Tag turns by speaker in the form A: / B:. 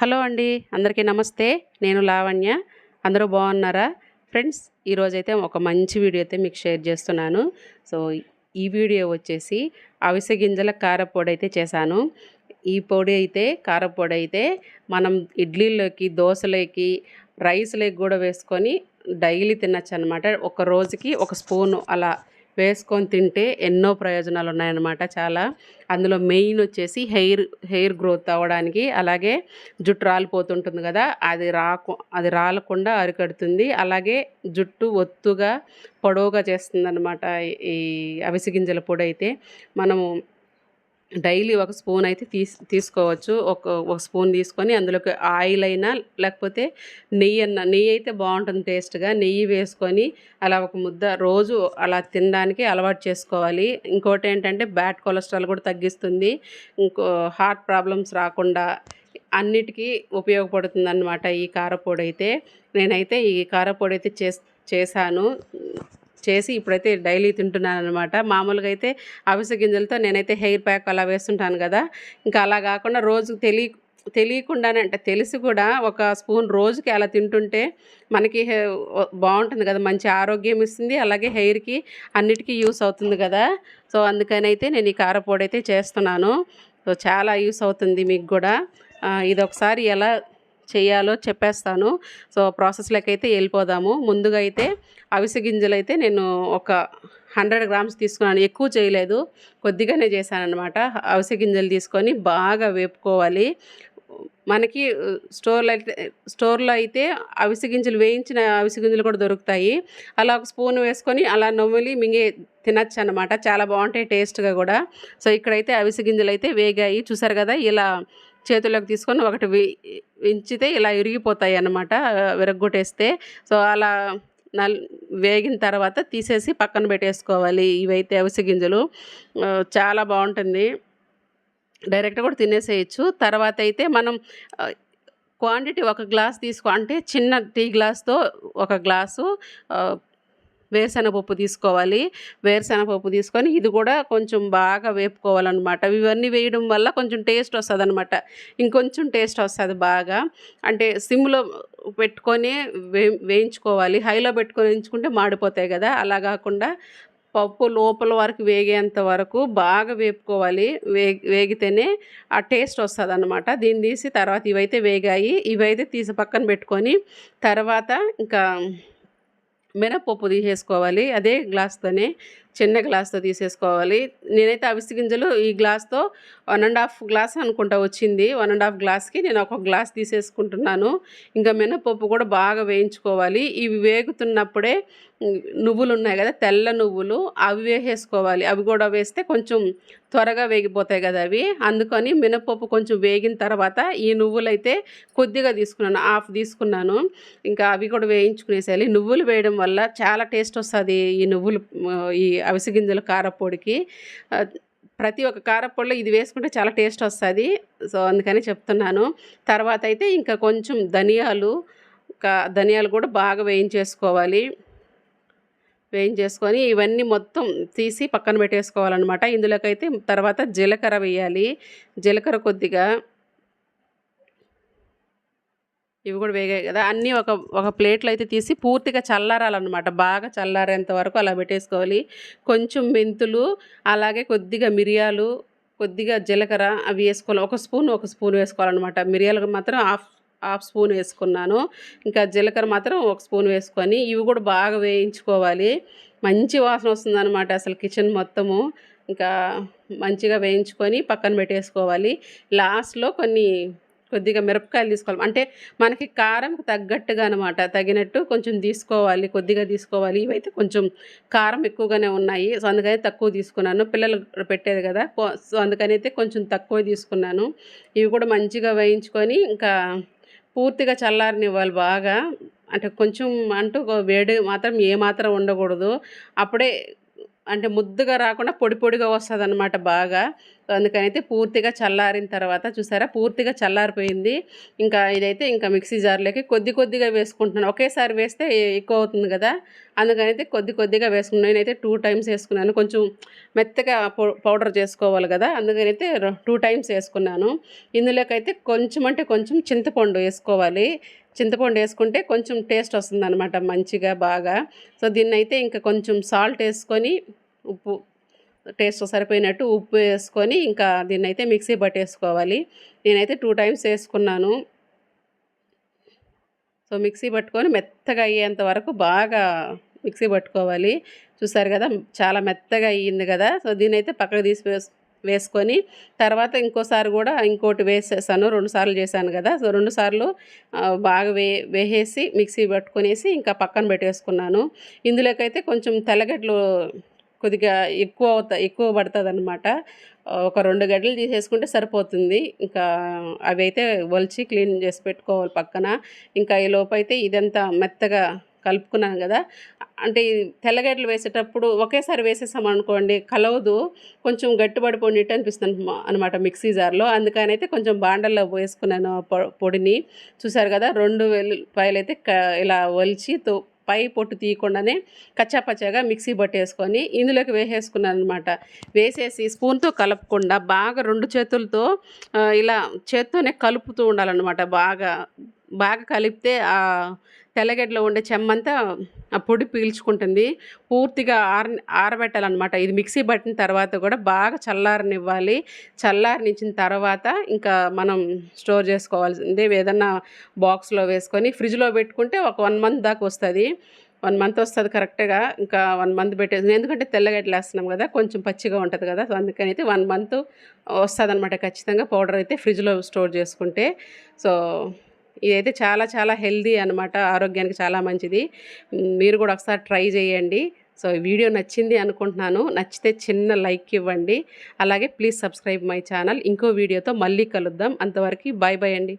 A: Hello అండి అందరికీ నమస్తే. నేను లావణ్య. అందరూ బాగున్నారా? ఫ్రెండ్స్ ఈరోజైతే ఒక మంచి వీడియో అయితే మీకు షేర్ చేస్తున్నాను. సో ఈ వీడియో వచ్చేసి అవిసె గింజల కారపొడి అయితే చేశాను. ఈ పొడి అయితే కారపొడి అయితే మనం ఇడ్లీలోకి దోశలోకి రైస్లోకి కూడా వేసుకొని డైలీ తినచ్చు అనమాట ఒక రోజుకి ఒక స్పూను అలా వేసుకొని తింటే ఎన్నో ప్రయోజనాలు ఉన్నాయన్నమాట చాలా. అందులో మెయిన్ వచ్చేసి హెయిర్ హెయిర్ గ్రోత్ అవ్వడానికి అలాగే జుట్టు రాలిపోతుంటుంది కదా అది రాకు అది రాలకుండా అరికడుతుంది. అలాగే జుట్టు ఒత్తుగా పొడవుగా చేస్తుంది అనమాట ఈ అవిసె గింజల పొడి అయితే. మనము డైలీ ఒక స్పూన్ అయితే తీస్ తీసుకోవచ్చు. ఒక ఒక స్పూన్ తీసుకొని అందులోకి ఆయిల్ అయినా లేకపోతే నెయ్యి అన్న నెయ్యి అయితే బాగుంటుంది టేస్ట్గా. నెయ్యి వేసుకొని అలా ఒక ముద్ద రోజు అలా తినడానికి అలవాటు చేసుకోవాలి. ఇంకోటి ఏంటంటే బ్యాడ్ కొలెస్ట్రాల్ కూడా తగ్గిస్తుంది. ఇంకో హార్ట్ ప్రాబ్లమ్స్ రాకుండా అన్నిటికీ ఉపయోగపడుతుంది అన్నమాట ఈ కారపొడి అయితే. నేనైతే ఈ కారపొడి అయితే చేస్ చేశాను. చేసి ఇప్పుడైతే డైలీ తింటున్నాను అనమాట మామూలుగా అయితే అవిసె గింజలతో నేనైతే హెయిర్ ప్యాక్ అలా వేస్తుంటాను కదా. ఇంకా అలా కాకుండా రోజు తెలియ తెలియకుండానే అంటే తెలిసి కూడా ఒక స్పూన్ రోజుకి అలా తింటుంటే మనకి బాగుంటుంది కదా. మంచి ఆరోగ్యం ఇస్తుంది. అలాగే హెయిర్కి అన్నిటికీ యూస్ అవుతుంది కదా. సో అందుకని అయితే నేను ఈ కారపొడి అయితే చేస్తున్నాను. సో చాలా యూస్ అవుతుంది మీకు కూడా. ఇది ఒకసారి ఎలా చేయాలో చెప్పేస్తాను. సో ప్రాసెస్లోకి అయితే వెళ్ళిపోదాము. ముందుగా అయితే అవిసె గింజలు అయితే నేను ఒక హండ్రెడ్ గ్రామ్స్ తీసుకున్నాను. ఎక్కువ చేయలేదు. కొద్దిగానే చేశానమాట అవిసె గింజలు తీసుకొని బాగా వేపుకోవాలి. మనకి స్టోర్లో అయితే స్టోర్లో అయితే అవిసె గింజలు వేయించిన అవిసె గింజలు కూడా దొరుకుతాయి. అలా ఒక స్పూన్ వేసుకొని అలా నొమ్మిలి మింగే తినచ్చు అనమాట చాలా బాగుంటాయి టేస్ట్గా కూడా. సో ఇక్కడైతే అవిసె గింజలు అయితే వేగాయి. చూసారు కదా ఇలా చేతుల్లోకి తీసుకొని ఒకటి వించితే ఇలా ఇరిగిపోతాయి అన్నమాట విరగ్గొట్టేస్తే. సో అలా నల్ వేగిన తర్వాత తీసేసి పక్కన పెట్టేసుకోవాలి ఇవైతే అవిసె గింజలు. చాలా బాగుంటుంది. డైరెక్ట్ కూడా తినేసేయచ్చు. తర్వాత అయితే మనం క్వాంటిటీ ఒక గ్లాస్ తీసుకో అంటే చిన్న టీ గ్లాస్తో ఒక గ్లాసు వేరుశనగపప్పు తీసుకోవాలి. వేరుశనగపప్పు తీసుకొని ఇది కూడా కొంచెం బాగా వేపుకోవాలన్నమాట. ఇవన్నీ వేయడం వల్ల కొంచెం టేస్ట్ వస్తుంది అనమాట ఇంకొంచెం టేస్ట్ వస్తుంది బాగా. అంటే సిమ్లో పెట్టుకొని వే వేయించుకోవాలి. హైలో పెట్టుకొని వేయించుకుంటే మాడిపోతాయి కదా. అలా కాకుండా పప్పు లోపల వరకు వేగేంత వరకు బాగా వేపుకోవాలి. వే వేగితేనే ఆ టేస్ట్ వస్తుంది అనమాట దీన్ని తీసి తర్వాత ఇవైతే వేగాయి. ఇవైతే తీసి పక్కన పెట్టుకొని తర్వాత ఇంకా మినపప్పు తీసేసుకోవాలి. అదే గ్లాస్తోనే చిన్న గ్లాస్తో తీసేసుకోవాలి. నేనైతే అవిసి గింజలు ఈ గ్లాస్తో వన్ అండ్ హాఫ్ గ్లాస్ అనుకుంటా వచ్చింది. వన్ అండ్ హాఫ్ గ్లాస్కి నేను ఒక గ్లాస్ తీసేసుకుంటున్నాను. ఇంకా మినపప్పు కూడా బాగా వేయించుకోవాలి. ఇవి వేగుతున్నప్పుడే నువ్వులు ఉన్నాయి కదా తెల్ల నువ్వులు అవి వేసేసుకోవాలి. అవి కూడా వేస్తే కొంచెం త్వరగా వేగిపోతాయి కదా అవి. అందుకని మినపప్పు కొంచెం వేగిన తర్వాత ఈ నువ్వులు అయితే కొద్దిగా తీసుకున్నాను హాఫ్ తీసుకున్నాను. ఇంకా అవి కూడా వేయించుకునేసేయాలి. నువ్వులు వేయడం వల్ల చాలా టేస్ట్ వస్తుంది. ఈ నువ్వులు ఈ అవిసె గింజల కారపొడికి ప్రతి ఒక్క కారపొడిలో ఇది వేసుకుంటే చాలా టేస్ట్ వస్తుంది. సో అందుకని చెప్తున్నాను. తర్వాత అయితే ఇంకా కొంచెం ధనియాలు ధనియాలు కూడా బాగా వేయించేసుకోవాలి. వేయించేసుకొని ఇవన్నీ మొత్తం తీసి పక్కన పెట్టేసుకోవాలన్నమాట. ఇందులోకైతే తర్వాత జీలకర్ర వేయాలి. జీలకర్ర కొద్దిగా ఇవి కూడా వేగాయి కదా. అన్నీ ఒక ఒక ప్లేట్లో అయితే తీసి పూర్తిగా చల్లారాలన్నమాట. బాగా చల్లారేంత వరకు అలా పెట్టేసుకోవాలి. కొంచెం మెంతులు అలాగే కొద్దిగా మిరియాలు కొద్దిగా జీలకర్ర అవి వేసుకోవాలి. ఒక స్పూన్ ఒక స్పూన్ వేసుకోవాలన్నమాట. మిరియాలు మాత్రం హాఫ్ హాఫ్ స్పూన్ వేసుకున్నాను. ఇంకా జీలకర్ర మాత్రం ఒక స్పూన్ వేసుకొని ఇవి కూడా బాగా వేయించుకోవాలి. మంచి వాసన వస్తుందన్నమాట అసలు కిచెన్ మొత్తము. ఇంకా మంచిగా వేయించుకొని పక్కన పెట్టేసుకోవాలి. లాస్ట్లో కొన్ని కొద్దిగా మిరపకాయలు తీసుకోవాలి. అంటే మనకి కారం తగ్గట్టుగా అనమాట తగినట్టు కొంచెం తీసుకోవాలి కొద్దిగా తీసుకోవాలి. ఇవైతే కొంచెం కారం ఎక్కువగానే ఉన్నాయి. సో అందుకని తక్కువ తీసుకున్నాను. పిల్లలు పెట్టేది కదా. సో అందుకని అయితే కొంచెం తక్కువ తీసుకున్నాను. ఇవి కూడా మంచిగా వేయించుకొని ఇంకా పూర్తిగా చల్లారనివ్వాలి బాగా. అంటే కొంచెం అంటూ వేడి మాత్రం ఏ మాత్రం ఉండకూడదు. అప్పుడే అంటే ముద్దుగా రాకుండా పొడి పొడిగా వస్తుంది అనమాట బాగా. అందుకనైతే పూర్తిగా చల్లారిన తర్వాత చూసారా? పూర్తిగా చల్లారిపోయింది. ఇంకా ఇదైతే ఇంకా మిక్సీ జార్లోకి కొద్ది కొద్దిగా వేసుకుంటున్నాను. ఒకేసారి వేస్తే ఎక్కువ అవుతుంది కదా? అందుకనైతే కొద్ది కొద్దిగా వేసుకున్నాను. నేనైతే టూ టైమ్స్ వేసుకున్నాను. కొంచెం మెత్తగా పౌడర్ చేసుకోవాలి కదా? అందుకనైతే టూ టైమ్స్ వేసుకున్నాను. ఇందులోకైతే కొంచెం అంటే కొంచెం చింతపండు వేసుకోవాలి. చింతపండు వేసుకుంటే కొంచెం టేస్ట్ వస్తుంది అనమాట మంచిగా బాగా. సో దీన్ని అయితే ఇంకా కొంచెం సాల్ట్ వేసుకొని ఉప్పు టేస్ట్ సరిపోయినట్టు ఉప్పు వేసుకొని ఇంకా దీన్ని అయితే మిక్సీ పట్టేసుకోవాలి. నేనైతే టూ టైమ్స్ వేసుకున్నాను. సో మిక్సీ పట్టుకొని మెత్తగా అయ్యేంత వరకు బాగా మిక్సీ పట్టుకోవాలి. చూసారు కదా చాలా మెత్తగా అయ్యింది కదా. సో దీని అయితే పక్కకు తీసి వేసుకొని తర్వాత ఇంకోసారి కూడా ఇంకోటి వేసేసాను. రెండు సార్లు చేశాను కదా. సో రెండు సార్లు బాగా వే వేసేసి మిక్సీ పట్టుకొనేసి ఇంకా పక్కన పెట్టేసుకున్నాను. ఇందులోకైతే కొంచెం తెల్లగడ్డలు కొద్దిగా ఎక్కువ అవుతా ఎక్కువ పడుతుంది అనమాట ఒక రెండు గడ్డలు తీసేసుకుంటే సరిపోతుంది. ఇంకా అవి అయితే వలిచి క్లీన్ చేసి పెట్టుకోవాలి పక్కన. ఇంకా ఈ లోపు అయితే ఇదంతా మెత్తగా కలుపుకున్నాను కదా. అంటే తెల్లగడ్డలు వేసేటప్పుడు ఒకేసారి వేసేసాం అనుకోండి కలవదు. కొంచెం గట్టిపడిపోయినట్టు అనిపిస్తుంది అనమాట మిక్సీ జార్లో. అందుకనైతే కొంచెం బాండల్లో వేసుకున్నాను పొడిని. చూసారు కదా రెండు వెల్లుల్లిపాయలు అయితే క ఇలా ఒలిచి తో పై పొట్టు తీయకుండానే కచ్చాపచ్చాగా మిక్సీ పట్టేసుకొని ఇందులోకి వేసేసుకున్నాను అనమాట వేసేసి స్పూన్తో కలపకుండా బాగా రెండు చేతులతో ఇలా చేత్తోనే కలుపుతూ ఉండాలన్నమాట. బాగా బాగా కలిపితే ఆ తెల్లగడ్డలో ఉండే చెమ్మంతా ఆ పొడి పీల్చుకుంటుంది. పూర్తిగా ఆర ఆరబెట్టాలన్నమాట. ఇది మిక్సీ పట్టిన తర్వాత కూడా బాగా చల్లారనివ్వాలి. చల్లారనిచ్చిన తర్వాత ఇంకా మనం స్టోర్ చేసుకోవాల్సిందే. ఏదన్నా బాక్స్లో వేసుకొని ఫ్రిడ్జ్లో పెట్టుకుంటే ఒక వన్ మంత్ దాకా వస్తుంది. వన్ మంత్ వస్తుంది కరెక్ట్గా. ఇంకా వన్ మంత్ పెట్టేసి ఎందుకంటే తెల్లగడ్డలు వేస్తున్నాం కదా కొంచెం పచ్చిగా ఉంటుంది కదా సో అందుకని అయితే వన్ మంత్ వస్తుంది అనమాట ఖచ్చితంగా. పౌడర్ అయితే ఫ్రిడ్జ్లో స్టోర్ చేసుకుంటే. సో ఇదైతే చాలా చాలా హెల్దీ అనమాట ఆరోగ్యానికి చాలా మంచిది. మీరు కూడా ఒకసారి ట్రై చేయండి. సో వీడియో నచ్చింది అనుకుంటున్నాను. నచ్చితే చిన్న లైక్ ఇవ్వండి. అలాగే ప్లీజ్ సబ్స్క్రైబ్ మై ఛానల్. ఇంకో వీడియోతో మళ్ళీ కలుద్దాం. అంతవరకు బాయ్ బాయ్ అండి.